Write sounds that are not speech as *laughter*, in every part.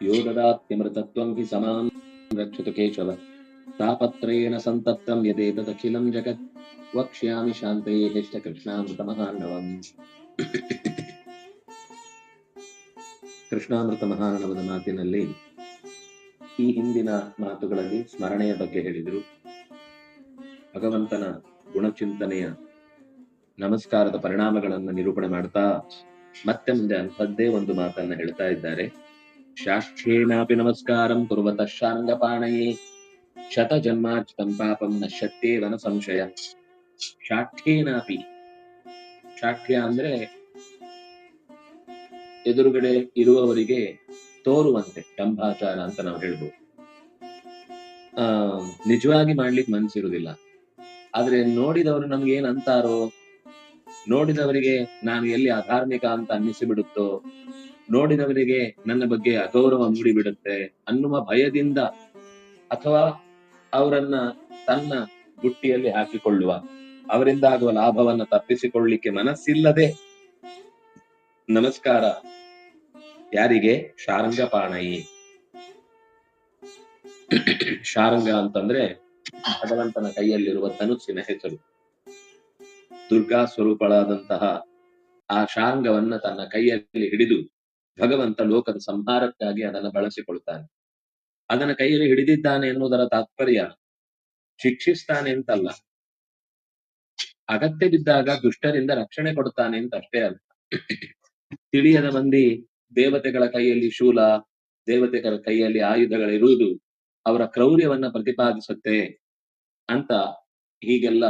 यो ददात्यमृतत्वं हि समां रक्षतु केशव तापत्रयेण सन्तप्तं यदेतदखिलं जगत् वक्ष्यामि शान्तये कृष्णामृतमहार्णवम् ಕೃಷ್ಣಾಮೃತ ಮಹಾರಣವದ ಮಾತಿನಲ್ಲಿ ಈ ಹಿಂದಿನ ಮಾತುಗಳಲ್ಲಿ ಸ್ಮರಣೆಯ ಬಗ್ಗೆ ಹೇಳಿದರು ಭಗವಂತನ ಗುಣಚಿಂತನೆಯ ನಮಸ್ಕಾರದ ಪರಿಣಾಮಗಳನ್ನು ನಿರೂಪಣೆ ಮಾಡ್ತಾ ಮತ್ತೆ ಮುಂದೆ ಅಂಥದ್ದೇ ಒಂದು ಮಾತನ್ನ ಹೇಳ್ತಾ ಇದ್ದಾರೆ ಶಾಷ್ಟ್ರೇನಾಪಿ ನಮಸ್ಕಾರಂ ಶಾಂಗಪಾಣಯೇ ಶತ ಜನ್ಮಾರ್ಜಿತಂ ಪಾಪಂ ನಶ್ಯತ್ತೇವನ ಸಂಶಯ ಶಾಠ್ಯೇನಾಪಿ ಶಾಠ್ಯ ಅಂದ್ರೆ ಎದುರುಗಡೆ ಇರುವವರಿಗೆ ತೋರುವಂತೆ ಕಂಭಾಚಾರ ಅಂತ ನಾವು ಹೇಳ್ಬೋದು. ಆ, ನಿಜವಾಗಿ ಮಾಡ್ಲಿಕ್ಕೆ ಮನ್ಸಿರುವುದಿಲ್ಲ. ಆದ್ರೆ ನೋಡಿದವರು ನಮ್ಗೆ ಏನ್ ಅಂತಾರೋ, ನೋಡಿದವರಿಗೆ ನಾನು ಎಲ್ಲಿ ಅಧಾರ್ಮಿಕ ಅಂತ ಅನ್ನಿಸಿ ಬಿಡುತ್ತೋ ನೋಡಿದವರಿಗೆ ನನ್ನ ಬಗ್ಗೆ ಅಗೌರವ ಮೂಡಿಬಿಡುತ್ತೆ ಅನ್ನುವ ಭಯದಿಂದ ಅಥವಾ ಅವರನ್ನ ತನ್ನ ಬುಟ್ಟಿಯಲ್ಲಿ ಹಾಕಿಕೊಳ್ಳುವ. ಅವರಿಂದ ಆಗುವ ಲಾಭವನ್ನ ತಪ್ಪಿಸಿಕೊಳ್ಳಿಕ್ಕೆ ಮನಸ್ಸಿಲ್ಲದೆ ನಮಸ್ಕಾರ. ಯಾರಿಗೆ? ಶಾರಂಗಪಾಣಯಿ ಶಾರಂಗ ಅಂತಂದ್ರೆ ಭಗವಂತನ ಕೈಯಲ್ಲಿರುವ ಧನುಸ್ಸಿನ ಹೆಸರು. ದುರ್ಗಾ ಸ್ವರೂಪಳಾದಂತಹ ಆ ಶಾರಂಗವನ್ನ ತನ್ನ ಕೈಯಲ್ಲಿ ಹಿಡಿದು ಭಗವಂತ ಲೋಕದ ಸಂಹಾರಕ್ಕಾಗಿ ಅದನ್ನು ಬಳಸಿಕೊಳ್ತಾನೆ. ಅದನ್ನ ಕೈಯಲ್ಲಿ ಹಿಡಿದಿದ್ದಾನೆ ಎನ್ನುವುದರ ತಾತ್ಪರ್ಯ ಶಿಕ್ಷಿಸ್ತಾನೆ ಅಂತಲ್ಲ. ಅಗತ್ಯ ಬಿದ್ದಾಗ ದುಷ್ಟರಿಂದ ರಕ್ಷಣೆ ಕೊಡ್ತಾನೆ ಅಂತ ಅಷ್ಟೇ ಅಲ್ಲ ತಿಳಿಯದ ಮಂದಿ ದೇವತೆಗಳ ಕೈಯಲ್ಲಿ ಶೂಲ, ದೇವತೆಗಳ ಕೈಯಲ್ಲಿ ಆಯುಧಗಳಿರುವುದು ಅವರ ಕ್ರೌರ್ಯವನ್ನ ಪ್ರತಿಪಾದಿಸುತ್ತೆ ಅಂತ ಹೀಗೆಲ್ಲ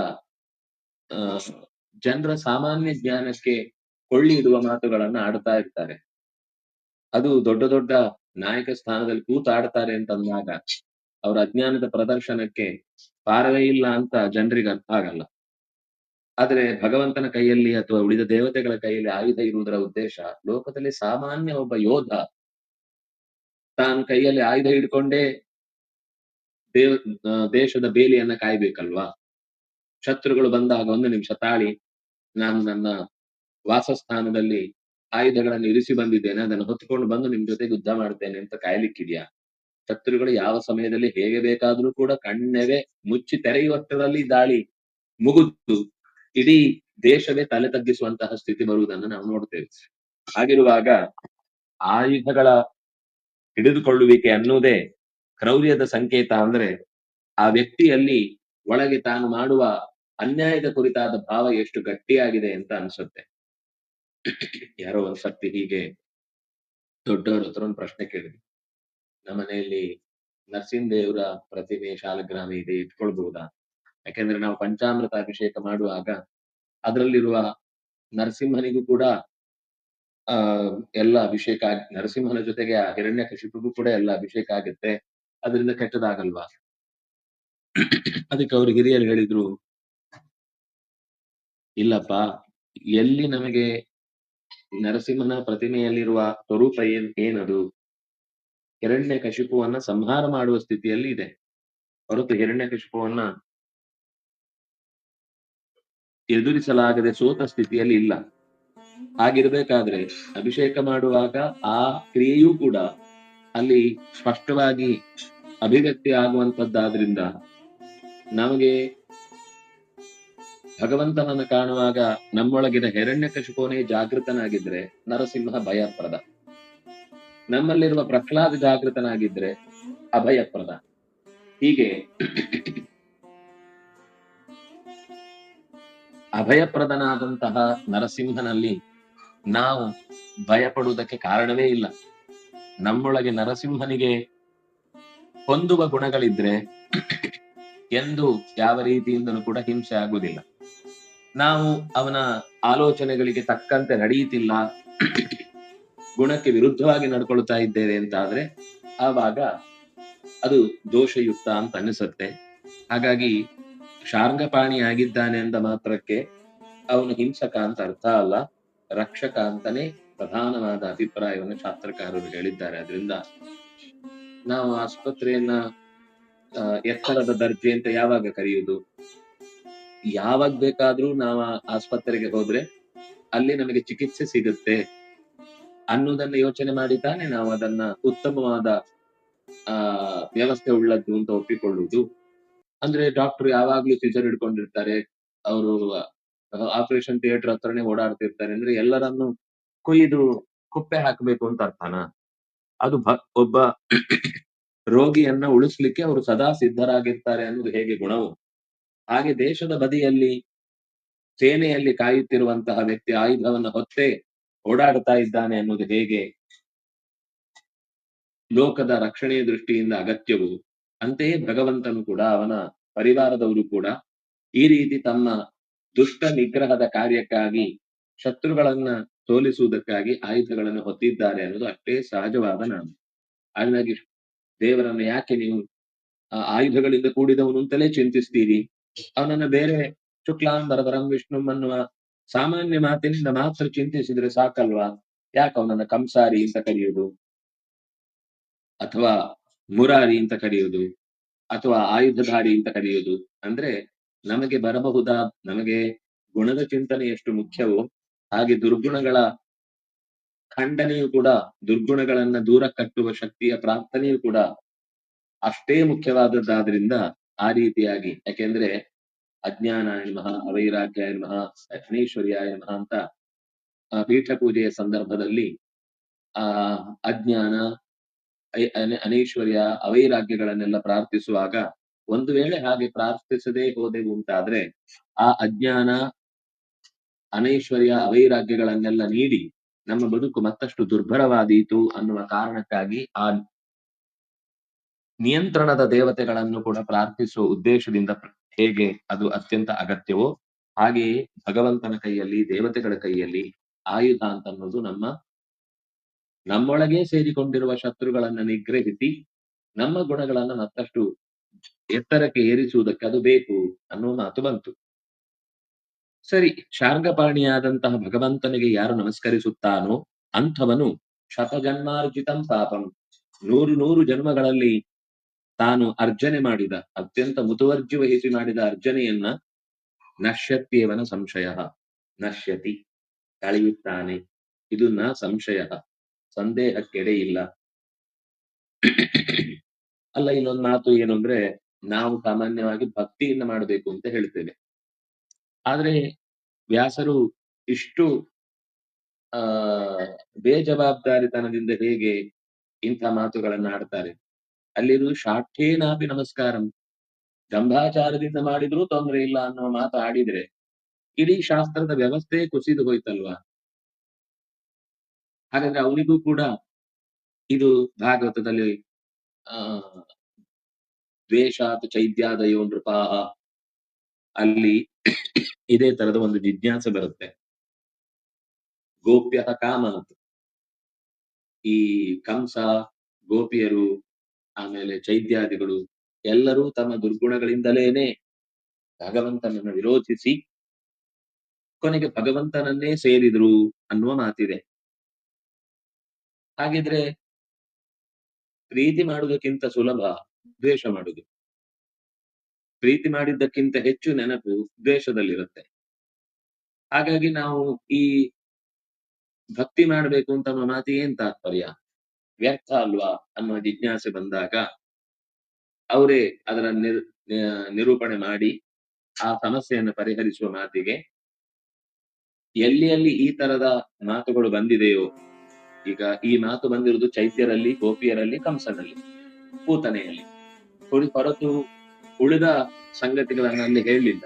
ಜನರ ಸಾಮಾನ್ಯ ಜ್ಞಾನಕ್ಕೆ ಕೊಳ್ಳಿ ಇಡುವ ಮಾತುಗಳನ್ನ ಆಡ್ತಾ ಇರ್ತಾರೆ. ಅದು ದೊಡ್ಡ ದೊಡ್ಡ ನಾಯಕ ಸ್ಥಾನದಲ್ಲಿ ಕೂತಾಡ್ತಾರೆ ಅಂತಂದಾಗ ಅವರ ಅಜ್ಞಾನದ ಪ್ರದರ್ಶನಕ್ಕೆ ಪಾರವೇ ಇಲ್ಲ ಅಂತ ಜನರಿಗೆ ಅರ್ಥ ಆಗಲ್ಲ. ಆದ್ರೆ ಭಗವಂತನ ಕೈಯಲ್ಲಿ ಅಥವಾ ಉಳಿದ ದೇವತೆಗಳ ಕೈಯಲ್ಲಿ ಆಯುಧ ಇರುವುದರ ಉದ್ದೇಶ ಲೋಕದಲ್ಲಿ ಸಾಮಾನ್ಯ ಒಬ್ಬ ಯೋಧ ತಾನು ಕೈಯಲ್ಲಿ ಆಯುಧ ಹಿಡ್ಕೊಂಡೇ ದೇವ ದೇಶದ ಬೇಲಿಯನ್ನ ಕಾಯ್ಬೇಕಲ್ವಾ? ಶತ್ರುಗಳು ಬಂದಾಗ ಒಂದು ನಿಮಿಷ ತಾಳಿ, ನಾನು ನನ್ನ ವಾಸಸ್ಥಾನದಲ್ಲಿ ಆಯುಧಗಳನ್ನು ಇರಿಸಿ ಬಂದಿದ್ದೇನೆ, ಅದನ್ನು ಹೊತ್ತುಕೊಂಡು ಬಂದು ನಿಮ್ ಜೊತೆ ಯುದ್ಧ ಮಾಡ್ತೇನೆ ಅಂತ ಕಾಯ್ಲಿಕ್ಕಿದ್ಯಾ? ಶತ್ರುಗಳು ಯಾವ ಸಮಯದಲ್ಲಿ ಹೇಗೆ ಬೇಕಾದ್ರೂ ಕೂಡ ಕಣ್ಣೆವೆ ಮುಚ್ಚಿ ತೆರೆಯುವಷ್ಟರಲ್ಲಿ ದಾಳಿ ಮುಗಿದು ಇಡೀ ದೇಶವೇ ತಲೆ ತಗ್ಗಿಸುವಂತಹ ಸ್ಥಿತಿ ಬರುವುದನ್ನು ನಾವು ನೋಡ್ತೇವೆ. ಹಾಗಿರುವಾಗ ಆಯುಧಗಳ ಹಿಡಿದುಕೊಳ್ಳುವಿಕೆ ಅನ್ನುವುದೇ ಕ್ರೌರ್ಯದ ಸಂಕೇತ ಅಂದ್ರೆ ಆ ವ್ಯಕ್ತಿಯಲ್ಲಿ ಒಳಗೆ ತಾನು ಮಾಡುವ ಅನ್ಯಾಯದ ಕುರಿತಾದ ಭಾವ ಎಷ್ಟು ಗಟ್ಟಿಯಾಗಿದೆ ಅಂತ ಅನ್ಸುತ್ತೆ. ಯಾರೋ ಒಂದ್ ಸರ್ತಿ ಹೀಗೆ ದೊಡ್ಡವ್ರ ಹತ್ರ ಒಂದು ಪ್ರಶ್ನೆ ಕೇಳಿದ್ವಿ. ನಮ್ಮನೆಯಲ್ಲಿ ನರಸಿಂಹದೇವರ ಪ್ರತಿಮೆ ಶಾಲಗ್ರಾಮ ಇದೆ, ಇಟ್ಕೊಳ್ಬಹುದಾ? ಯಾಕೆಂದ್ರೆ ನಾವು ಪಂಚಾಮೃತ ಅಭಿಷೇಕ ಮಾಡುವಾಗ ಅದರಲ್ಲಿರುವ ನರಸಿಂಹನಿಗೂ ಕೂಡ, ಆ, ಎಲ್ಲ ಅಭಿಷೇಕ ನರಸಿಂಹನ ಜೊತೆಗೆ ಆ ಹಿರಣ್ಯ ಕಶಿಪಿಗೂ ಕೂಡ ಎಲ್ಲ ಅಭಿಷೇಕ ಆಗುತ್ತೆ. ಅದರಿಂದ ಕೆಟ್ಟದಾಗಲ್ವಾ? ಅದಕ್ಕೆ ಅವ್ರು ಹಿರಿಯರು ಹೇಳಿದ್ರು, ಇಲ್ಲಪ್ಪ, ಎಲ್ಲಿ ನಮಗೆ ನರಸಿಂಹನ ಪ್ರತಿಮೆಯಲ್ಲಿರುವ ಸ್ವರೂಪ ಏನ್, ಏನದು? ಹಿರಣ್ಯ ಕಶಿಪುವನ್ನ ಸಂಹಾರ ಮಾಡುವ ಸ್ಥಿತಿಯಲ್ಲಿ ಇದೆ. ಹೊರತು ಹಿರಣ್ಯ ಕಶಿಪುವನ್ನ ಎದುರಿಸಲಾಗದೆ ಸೋತ ಸ್ಥಿತಿಯಲ್ಲಿ ಇಲ್ಲ. ಹಾಗಿರ್ಬೇಕಾದ್ರೆ ಅಭಿಷೇಕ ಮಾಡುವಾಗ ಆ ಕ್ರಿಯೆಯೂ ಕೂಡ ಅಲ್ಲಿ ಸ್ಪಷ್ಟವಾಗಿ ಅಭಿವ್ಯಕ್ತಿ ಆಗುವಂತದ್ದಾದ್ರಿಂದ ನಮಗೆ ಭಗವಂತನನ್ನು ಕಾಣುವಾಗ ನಮ್ಮೊಳಗಿನ ಹಿರಣ್ಯಕಶಿಪೋನೇ ಜಾಗೃತನಾಗಿದ್ರೆ ನರಸಿಂಹ ಭಯಪ್ರದ. ನಮ್ಮಲ್ಲಿರುವ ಪ್ರಹ್ಲಾದ ಜಾಗೃತನಾಗಿದ್ರೆ ಅಭಯಪ್ರದ. ಹೀಗೆ ಅಭಯಪ್ರದನಾದಂತಹ ನರಸಿಂಹನಲ್ಲಿ ನಾವು ಭಯಪಡುವುದಕ್ಕೆ ಕಾರಣವೇ ಇಲ್ಲ. ನಮ್ಮೊಳಗೆ ನರಸಿಂಹನಿಗೆ ಹೊಂದುವ ಗುಣಗಳಿದ್ರೆ *coughs* ಎಂದು ಯಾವ ರೀತಿಯಿಂದಲೂ ಕೂಡ ಹಿಂಸೆ ಆಗುವುದಿಲ್ಲ. ನಾವು ಅವನ ಆಲೋಚನೆಗಳಿಗೆ ತಕ್ಕಂತೆ ನಡೆಯುತ್ತಿಲ್ಲ. ಗುಣಕ್ಕೆ ವಿರುದ್ಧವಾಗಿ ನಡ್ಕೊಳ್ತಾ ಇದ್ದೇವೆ ಅಂತ ಆದ್ರೆ ಆವಾಗ ಅದು ದೋಷಯುಕ್ತ ಅಂತ ಅನ್ನಿಸುತ್ತೆ. ಹಾಗಾಗಿ ಶಾರ್ಂಗಪಾಣಿ ಆಗಿದ್ದಾನೆ ಅಂದ ಮಾತ್ರಕ್ಕೆ ಅವನು ಹಿಂಸಕ ಅಂತ ಅರ್ಥ ಅಲ್ಲ. ರಕ್ಷಕ ಅಂತಾನೆ ಪ್ರಧಾನವಾದ ಅಭಿಪ್ರಾಯವನ್ನು ಶಾಸ್ತ್ರಕಾರರು ಹೇಳಿದ್ದಾರೆ. ಅದರಿಂದ ನಾವು ಆಸ್ಪತ್ರೆಯನ್ನ ಎತ್ತರದ ದರ್ಜೆ ಅಂತ ಯಾವಾಗ ಕರೆಯುವುದು? ಯಾವಾಗ ಬೇಕಾದ್ರೂ ನಾವು ಆಸ್ಪತ್ರೆಗೆ ಹೋದ್ರೆ ಅಲ್ಲಿ ನಮಗೆ ಚಿಕಿತ್ಸೆ ಸಿಗುತ್ತೆ ಅನ್ನೋದನ್ನ ಯೋಚನೆ ಮಾಡಿ ತಾನೇ ನಾವು ಅದನ್ನ ಉತ್ತಮವಾದ, ಆ, ವ್ಯವಸ್ಥೆ ಉಳ್ಳದ್ದು ಅಂತ ಒಪ್ಪಿಕೊಳ್ಳುವುದು. ಅಂದ್ರೆ ಡಾಕ್ಟರ್ ಯಾವಾಗ್ಲೂ ಸಿಜರ್ ಹಿಡ್ಕೊಂಡಿರ್ತಾರೆ, ಅವರು ಆಪರೇಷನ್ ಥಿಯೇಟರ್ ಹತ್ರನೇ ಓಡಾಡ್ತಿರ್ತಾರೆ ಅಂದ್ರೆ ಎಲ್ಲರನ್ನು ಕೊಯ್ದು ಕುಪ್ಪೆ ಹಾಕಬೇಕು ಅಂತ ಅರ್ಥನ? ಅದು ಒಬ್ಬ *coughs* ರೋಗಿಯನ್ನ ಉಳಿಸ್ಲಿಕ್ಕೆ ಅವರು ಸದಾ ಸಿದ್ಧರಾಗಿರ್ತಾರೆ ಅನ್ನೋದು ಹೇಗೆ ಗುಣವು? ಹಾಗೆ ದೇಶದ ಬದಿಯಲ್ಲಿ, ಸೇನೆಯಲ್ಲಿ ಕಾಯುತ್ತಿರುವಂತಹ ವ್ಯಕ್ತಿ ಆಯುಧವನ್ನ ಹೊತ್ತೇ ಓಡಾಡ್ತಾ ಇದ್ದಾನೆ ಅನ್ನೋದು ಹೇಗೆ? ಲೋಕದ ರಕ್ಷಣೆಯ ದೃಷ್ಟಿಯಿಂದ ಅಗತ್ಯವು? ಅಂತೆಯೇ ಭಗವಂತನು ಕೂಡ, ಅವನ ಪರಿವಾರದವರು ಕೂಡ ಈ ರೀತಿ ತಮ್ಮ ದುಷ್ಟ ನಿಗ್ರಹದ ಕಾರ್ಯಕ್ಕಾಗಿ ಶತ್ರುಗಳನ್ನ ಸೋಲಿಸುವುದಕ್ಕಾಗಿ ಆಯುಧಗಳನ್ನು ಹೊತ್ತಿದ್ದಾರೆ ಅನ್ನೋದು ಅಷ್ಟೇ ಸಹಜವಾದ ನಾನು ಹಾಗಾಗಿ ದೇವರನ್ನು ಯಾಕೆ ನೀವು ಆ ಆಯುಧಗಳಿಂದ ಕೂಡಿದವನು ಅಂತಲೇ ಚಿಂತಿಸ್ತೀರಿ? ಅವನನ್ನ ಬೇರೆ ಶುಕ್ಲಾಂಬರಧರಂ ವಿಷ್ಣು ಅನ್ನುವ ಸಾಮಾನ್ಯ ಮಾತಿನಿಂದ ಮಾತ್ರ ಚಿಂತಿಸಿದ್ರೆ ಸಾಕಲ್ವಾ? ಯಾಕೆ ಅವನನ್ನ ಕಂಸಾರಿ ಅಂತ ಕರೆಯುವುದು? ಅಥವಾ ಮುರಾರಿ ಅಂತ ಕರೆಯುವುದು? ಅಥವಾ ಆಯುಧಧಾರಿ ಅಂತ ಕರೆಯುವುದು? ಅಂದ್ರೆ ನಮಗೆ ಬರಬಹುದಾ? ನಮಗೆ ಗುಣದ ಚಿಂತನೆ ಎಷ್ಟು ಮುಖ್ಯವೋ, ಹಾಗೆ ದುರ್ಗುಣಗಳ ಖಂಡನೆಯು ಕೂಡ, ದುರ್ಗುಣಗಳನ್ನ ದೂರ ಕಟ್ಟುವ ಶಕ್ತಿಯ ಪ್ರಾರ್ಥನೆಯು ಕೂಡ ಅಷ್ಟೇ ಮುಖ್ಯವಾದದ್ದಾದ್ರಿಂದ ಆ ರೀತಿಯಾಗಿ. ಯಾಕೆಂದ್ರೆ ಅಜ್ಞಾನಾಯ ನಮಃ, ಅವೈರಾಗ್ಯಾಯ ನಮಃ, ಅಗ್ನೇಶ್ವರ್ಯಾಯ ನಮಃ ಅಂತ ಪೀಠ ಪೂಜೆಯ ಸಂದರ್ಭದಲ್ಲಿ ಆ ಅಜ್ಞಾನ ಅನೈಶ್ವರ್ಯ, ಅವೈರಾಗ್ಯಗಳನ್ನೆಲ್ಲ ಪ್ರಾರ್ಥಿಸುವಾಗ ಒಂದು ವೇಳೆ ಹಾಗೆ ಪ್ರಾರ್ಥಿಸದೇ ಹೋದೆವು ಉಂಟಾದ್ರೆ ಆ ಅಜ್ಞಾನ, ಅನೈಶ್ವರ್ಯ, ಅವೈರಾಗ್ಯಗಳನ್ನೆಲ್ಲ ನೀಡಿ ನಮ್ಮ ಬದುಕು ಮತ್ತಷ್ಟು ದುರ್ಭರವಾದೀತು ಅನ್ನುವ ಕಾರಣಕ್ಕಾಗಿ ಆ ನಿಯಂತ್ರಣದ ದೇವತೆಗಳನ್ನು ಕೂಡ ಪ್ರಾರ್ಥಿಸುವ ಉದ್ದೇಶದಿಂದ ಹೇಗೆ ಅದು ಅತ್ಯಂತ ಅಗತ್ಯವೋ ಹಾಗೆಯೇ ಭಗವಂತನ ಕೈಯಲ್ಲಿ, ದೇವತೆಗಳ ಕೈಯಲ್ಲಿ ಆಯುಧ ಅಂತ ಅನ್ನೋದು ನಮ್ಮ ನಮ್ಮೊಳಗೆ ಸೇರಿಕೊಂಡಿರುವ ಶತ್ರುಗಳನ್ನು ನಿಗ್ರಹಿಸಿ ನಮ್ಮ ಗುಣಗಳನ್ನು ಮತ್ತಷ್ಟು ಎತ್ತರಕ್ಕೆ ಏರಿಸುವುದಕ್ಕೆ ಅದು ಬೇಕು ಅನ್ನೋ ಮಾತು ಬಂತು. ಸರಿ, ಶಾರ್ಗಪಾಣಿಯಾದಂತಹ ಭಗವಂತನಿಗೆ ಯಾರು ನಮಸ್ಕರಿಸುತ್ತಾನೋ ಅಂಥವನು ಶತಜನ್ಮಾರ್ಜಿತಂ ಪಾಪಂ. ನೂರು ನೂರು ಜನ್ಮಗಳಲ್ಲಿ ತಾನು ಅರ್ಜನೆ ಮಾಡಿದ, ಅತ್ಯಂತ ಮುತುವರ್ಜಿ ವಹಿಸಿ ಮಾಡಿದ ಅರ್ಜನೆಯನ್ನ ನಶ್ಯತ್ಯೇವನ ಸಂಶಯ. ನಶ್ಯತಿ, ಕಳೆಯುತ್ತಾನೆ. ಇದು ನ ಸಂಶಯ. ಸಂದೇಹಕ್ಕೆಡೆ ಇಲ್ಲ. ಅಲ್ಲ, ಇನ್ನೊಂದು ಮಾತು ಏನು ಅಂದ್ರೆ, ನಾವು ಸಾಮಾನ್ಯವಾಗಿ ಭಕ್ತಿಯಿಂದ ಮಾಡಬೇಕು ಅಂತ ಹೇಳ್ತೇವೆ. ಆದ್ರೆ, ವ್ಯಾಸರು ಇಷ್ಟು, ಆ, ಬೇಜವಾಬ್ದಾರಿತನದಿಂದ ಹೇಗೆ ಇಂಥ ಮಾತುಗಳನ್ನ ಆಡ್ತಾರೆ? ಅಲ್ಲಿರುವುದು ಶಾಠೇನಾಪಿ ನಮಸ್ಕಾರಂ. ದಂಭಾಚಾರದಿಂದ ಮಾಡಿದ್ರೂ ತೊಂದರೆ ಇಲ್ಲ ಅನ್ನುವ ಮಾತು ಆಡಿದ್ರೆ ಇಡೀ ಶಾಸ್ತ್ರದ ವ್ಯವಸ್ಥೆ ಕುಸಿದು ಹೋಯ್ತಲ್ವಾ? ಹಾಗಾದ್ರೆ ಅವನಿಗೂ ಕೂಡ ಇದು ಭಾಗವತದಲ್ಲಿ, ಆ, ದ್ವೇಷಾತ್ ಚೈತ್ಯಾದಯೋ ನೃಪಾಹ ಅಲ್ಲಿ ಇದೇ ತರದ ಒಂದು ಜಿಜ್ಞಾಸೆ ಬರುತ್ತೆ. ಗೋಪ್ಯ ಕಾಮ ಈ ಕಂಸ ಗೋಪಿಯರು ಆಮೇಲೆ ಚೈತ್ಯಾದಿಗಳು ಎಲ್ಲರೂ ತಮ್ಮ ದುರ್ಗುಣಗಳಿಂದಲೇನೆ ಭಗವಂತನನ್ನು ವಿರೋಧಿಸಿ ಕೊನೆಗೆ ಭಗವಂತನನ್ನೇ ಸೇರಿದ್ರು ಅನ್ನುವ ಮಾತಿದೆ. ಹಾಗಿದ್ರೆ ಪ್ರೀತಿ ಮಾಡುವುದಕ್ಕಿಂತ ಸುಲಭ ದ್ವೇಷ ಮಾಡುವುದು. ಪ್ರೀತಿ ಮಾಡಿದ್ದಕ್ಕಿಂತ ಹೆಚ್ಚು ನೆನಪು ದ್ವೇಷದಲ್ಲಿರುತ್ತೆ. ಹಾಗಾಗಿ ನಾವು ಈ ಭಕ್ತಿ ಮಾಡಬೇಕು ಅಂತ ಮಾತಿಗೆ ಮಾತಿ ಏನ್ ತಾತ್ಪರ್ಯ? ವ್ಯರ್ಥ ಅಲ್ವಾ ಅನ್ನುವ ಜಿಜ್ಞಾಸೆ ಬಂದಾಗ ಅವರೇ ಅದರ ನಿರ್ ನಿರೂಪಣೆ ಮಾಡಿ ಆ ಸಮಸ್ಯೆಯನ್ನು ಪರಿಹರಿಸುವ ಮಾತಿಗೆ, ಎಲ್ಲಿ ಎಲ್ಲಿ ಈ ತರದ ಮಾತುಗಳು ಬಂದಿದೆಯೋ, ಈಗ ಈ ಮಾತು ಬಂದಿರುವುದು ಚೈತ್ಯರಲ್ಲಿ, ಗೋಪಿಯರಲ್ಲಿ, ಕಂಸನಲ್ಲಿ, ಪೂತನೆಯಲ್ಲಿ. ಹೊರ- ಹೊರತು ಉಳಿದ ಸಂಗತಿಗಳನ್ನು ಅಲ್ಲಿ ಹೇಳಲಿಲ್ಲ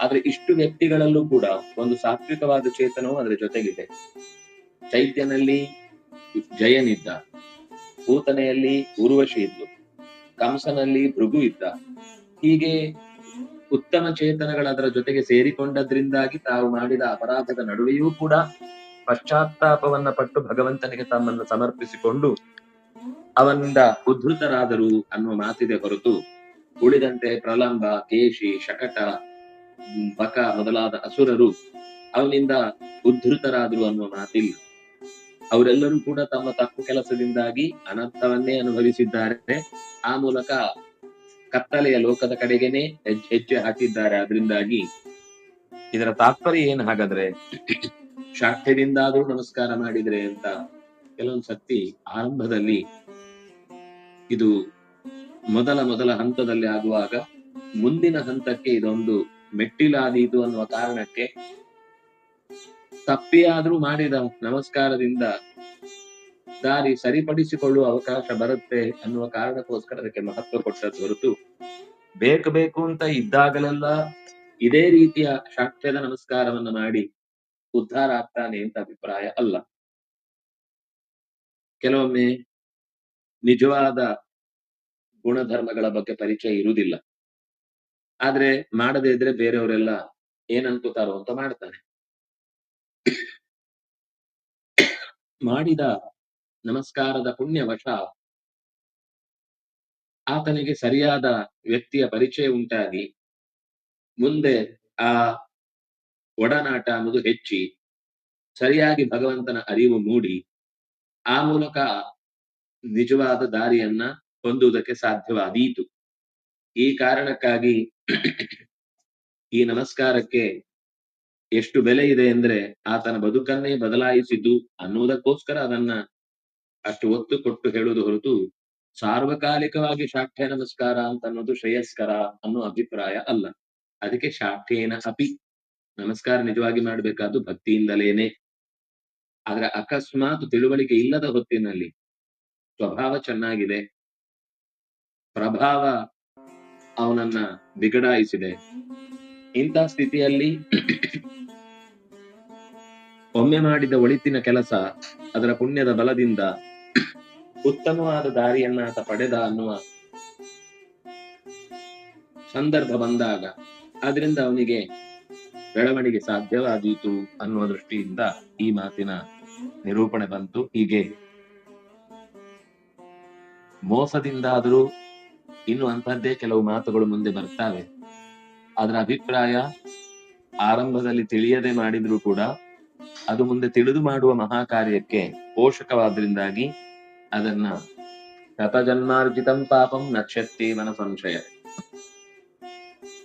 ಆದ್ರೆ ಇಷ್ಟು ವ್ಯಕ್ತಿಗಳಲ್ಲೂ ಕೂಡ ಒಂದು ಸಾತ್ವಿಕವಾದ ಚೇತನವು ಅದರ ಜೊತೆಗಿದೆ. ಚೈತ್ಯನಲ್ಲಿ ಜಯನಿದ್ದ. ಭೂತನೆಯಲ್ಲಿ ಊರ್ವಶಿ ಇದ್ದು ಕಂಸನಲ್ಲಿ ಭೃಗು ಇದ್ದ. ಹೀಗೆ ಉತ್ತಮ ಚೇತನಗಳ ಅದರ ಜೊತೆಗೆ ಸೇರಿಕೊಂಡದ್ರಿಂದಾಗಿ ತಾವು ಮಾಡಿದ ಅಪರಾಧದ ನಡುವೆಯೂ ಕೂಡ ಪಶ್ಚಾತ್ತಾಪವನ್ನ ಪಟ್ಟು ಭಗವಂತನಿಗೆ ತಮ್ಮನ್ನು ಸಮರ್ಪಿಸಿಕೊಂಡು ಅವನಿಂದ ಉದ್ಧತರಾದರು ಅನ್ನುವ ಮಾತಿದೆ ಹೊರತು ಉಳಿದಂತೆ ಪ್ರಲಂಬ, ಕೇಶಿ, ಶಕಟ, ಬಕ ಮೊದಲಾದ ಅಸುರರು ಅವನಿಂದ ಉದ್ಧತರಾದರು ಅನ್ನುವ ಮಾತಿಲ್ಲ. ಅವರೆಲ್ಲರೂ ಕೂಡ ತಮ್ಮ ತಪ್ಪು ಕೆಲಸದಿಂದಾಗಿ ಅನರ್ಥವನ್ನೇ ಅನುಭವಿಸಿದ್ದಾರೆ. ಆ ಮೂಲಕ ಕತ್ತಲೆಯ ಲೋಕದ ಕಡೆಗೇನೆ ಹೆಜ್ಜೆ ಹಾಕಿದ್ದಾರೆ. ಅದರಿಂದಾಗಿ ಇದರ ತಾತ್ಪರ್ಯ ಏನ್ ಹಾಗಾದ್ರೆ? ಶಾಠ್ಯದಿಂದಾದ್ರೂ ನಮಸ್ಕಾರ ಮಾಡಿದ್ರೆ ಅಂತ ಕೆಲವೊಂದು ಸತಿ ಆರಂಭದಲ್ಲಿ ಇದು ಮೊದಲ ಮೊದಲ ಹಂತದಲ್ಲಿ ಆಗುವಾಗ ಮುಂದಿನ ಹಂತಕ್ಕೆ ಇದೊಂದು ಮೆಟ್ಟಿಲಾದೀತು ಅನ್ನುವ ಕಾರಣಕ್ಕೆ ತಪ್ಪಿಯಾದ್ರೂ ಮಾಡಿದ ನಮಸ್ಕಾರದಿಂದ ದಾರಿ ಸರಿಪಡಿಸಿಕೊಳ್ಳುವ ಅವಕಾಶ ಬರುತ್ತೆ ಅನ್ನುವ ಕಾರಣಕ್ಕೋಸ್ಕರ ಅದಕ್ಕೆ ಮಹತ್ವ ಕೊಟ್ಟದ್ದು ಹೊರತು ಬೇಕು ಬೇಕು ಅಂತ ಇದ್ದಾಗಲೆಲ್ಲ ಇದೇ ರೀತಿಯ ಶಾಕ್ಯದ ನಮಸ್ಕಾರವನ್ನ ಮಾಡಿ ಉದ್ಧಾರ ಆಗ್ತಾನೆ ಅಂತ ಅಭಿಪ್ರಾಯ ಅಲ್ಲ. ಕೆಲವೊಮ್ಮೆ ನಿಜವಾದ ಗುಣಧರ್ಮಗಳ ಬಗ್ಗೆ ಪರಿಚಯ ಇರುವುದಿಲ್ಲ. ಆದ್ರೆ ಮಾಡದೇ ಇದ್ರೆ ಬೇರೆಯವರೆಲ್ಲ ಏನ್ ಅಂತ ಮಾಡ್ತಾನೆ ಮಾಡಿದ ನಮಸ್ಕಾರದ ಪುಣ್ಯವಶ ಆತನಿಗೆ ಸರಿಯಾದ ವ್ಯಕ್ತಿಯ ಪರಿಚಯ ಉಂಟಾಗಿ ಮುಂದೆ ಆ ಒಡನಾಟ ಅನ್ನೋದು ಹೆಚ್ಚಿ ಸರಿಯಾಗಿ ಭಗವಂತನ ಅರಿವು ಮೂಡಿ ಆ ಮೂಲಕ ನಿಜವಾದ ದಾರಿಯನ್ನ ಹೊಂದುವುದಕ್ಕೆ ಸಾಧ್ಯವಾದೀತು. ಈ ಕಾರಣಕ್ಕಾಗಿ ಈ ನಮಸ್ಕಾರಕ್ಕೆ ಎಷ್ಟು ಬೆಲೆ ಇದೆ ಅಂದ್ರೆ ಆತನ ಬದುಕನ್ನೇ ಬದಲಾಯಿಸಿದ್ದು ಅನ್ನುವುದಕ್ಕೋಸ್ಕರ ಅದನ್ನ ಅಷ್ಟು ಒತ್ತು ಕೊಟ್ಟು ಹೇಳುವುದು ಹೊರತು ಸಾರ್ವಕಾಲಿಕವಾಗಿ ಶಾಠ್ಯ ನಮಸ್ಕಾರ ಅಂತ ಅನ್ನೋದು ಶ್ರೇಯಸ್ಕರ ಅನ್ನೋ ಅಭಿಪ್ರಾಯ ಅಲ್ಲ. ಅದಕ್ಕೆ ಶಾಠ್ಯೇನ ಅಪಿ. ನಮಸ್ಕಾರ ನಿಜವಾಗಿ ಮಾಡಬೇಕಾದ್ದು ಭಕ್ತಿಯಿಂದಲೇನೆ. ಆದ್ರೆ ಅಕಸ್ಮಾತ್ ತಿಳುವಳಿಕೆ ಇಲ್ಲದ ಹೊತ್ತಿನಲ್ಲಿ ಸ್ವಭಾವ ಚೆನ್ನಾಗಿದೆ. ಪ್ರಭಾವ ಅವನನ್ನ ಬಿಗಡಾಯಿಸಿದೆ. ಇಂಥ ಸ್ಥಿತಿಯಲ್ಲಿ ಒಮ್ಮೆ ಮಾಡಿದ ಒಳಿತಿನ ಕೆಲಸ ಅದರ ಪುಣ್ಯದ ಬಲದಿಂದ ಉತ್ತಮವಾದ ದಾರಿಯನ್ನ ಆತ ಪಡೆದ ಅನ್ನುವ ಸಂದರ್ಭ ಬಂದಾಗ ಅದರಿಂದ ಅವನಿಗೆ ಬೆಳವಣಿಗೆ ಸಾಧ್ಯವಾದೀತು ಅನ್ನುವ ದೃಷ್ಟಿಯಿಂದ ಈ ಮಾತಿನ ನಿರೂಪಣೆ ಬಂತು. ಹೀಗೆ ಮೋಸದಿಂದಾದರೂ ಇನ್ನು ಅಂತಹದ್ದೇ ಕೆಲವು ಮಾತುಗಳು ಮುಂದೆ ಬರ್ತಾವೆ ಅದರ ಅಭಿಪ್ರಾಯ ಆರಂಭದಲ್ಲಿ ತಿಳಿಯದೆ ಮಾಡಿದ್ರು ಕೂಡ ಅದು ಮುಂದೆ ತಿಳಿದು ಮಾಡುವ ಮಹಾ ಕಾರ್ಯಕ್ಕೆ ಪೋಷಕವಾದ್ರಿಂದಾಗಿ ಅದನ್ನ ಶತಜನ್ಮಾರ್ಜಿತಂ ಪಾಪಂ ನಕ್ಷತ್ತಿ ಮನ ಸಂಶಯ.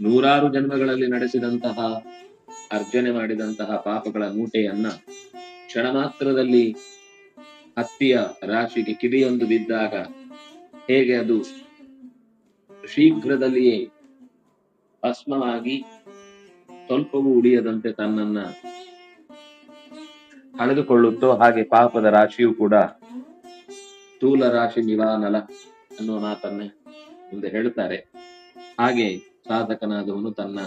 ನೂರಾರು ಜನ್ಮಗಳಲ್ಲಿ ನಡೆಸಿದಂತಹ, ಅರ್ಜನೆ ಮಾಡಿದಂತಹ ಪಾಪಗಳ ಮೂಟೆಯನ್ನ ಕ್ಷಣ ಮಾತ್ರದಲ್ಲಿ ಹತ್ತಿಯ ರಾಶಿಗೆ ಕಿವಿಯೊಂದು ಬಿದ್ದಾಗ ಹೇಗೆ ಅದು ಶೀಘ್ರದಲ್ಲಿಯೇ ಭಸ್ಮವಾಗಿ ಸ್ವಲ್ಪವೂ ಉಳಿಯದಂತೆ ತನ್ನನ್ನ ಕಳೆದುಕೊಳ್ಳುತ್ತೋ ಹಾಗೆ ಪಾಪದ ರಾಶಿಯೂ ಕೂಡ ಸ್ಥೂಲ ರಾಶಿ ನಿವಾನಲ ಅನ್ನುವ ಮಾತನ್ನೇ ಮುಂದೆ ಹೇಳುತ್ತಾರೆ. ಹಾಗೆ ಸಾಧಕನಾದವನು ತನ್ನ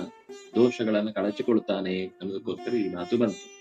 ದೋಷಗಳನ್ನು ಕಳಚಿಕೊಳ್ತಾನೆ ಅನ್ನೋದಕ್ಕೋಸ್ಕರ ಈ ಮಾತು ಬಂತು.